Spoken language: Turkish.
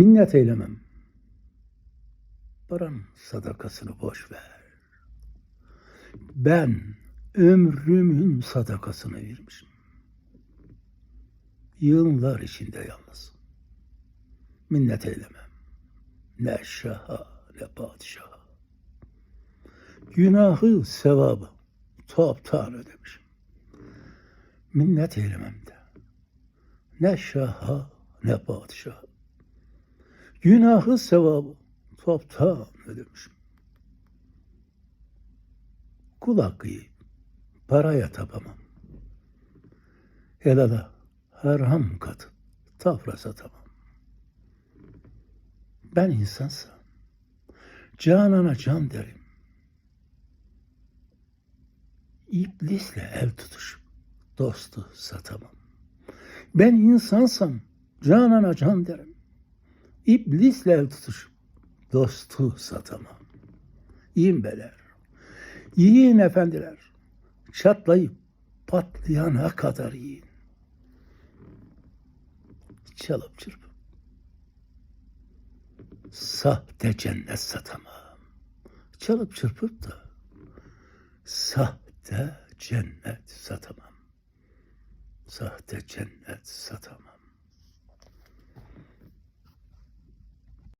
Minnet eylemem. Paranın sadakasını boş ver. Ben ömrümün sadakasını vermişim. Yıllar içinde yalnız. Minnet eylemem. Ne şaha ne padişaha. Günahı sevabı toptan ödemişim. Minnet eylemem de. Ne şaha ne padişaha. Günahı sevabı toptan ödemişim. Kul hakkı paraya tapamam. Helala haram katı tafra satamam. Ben insansam canana can derim. İblisle el tutuşup dostu satamam. Ben insansam canana can derim. İblisle el tutuşup dostu satamam. Yiyin beler, yiyin efendiler, çatlayıp patlayana kadar yiyin. Çalıp çırpıp sahte cennet satamam. Çalıp çırpıp da sahte cennet satamam. Sahte cennet satamam.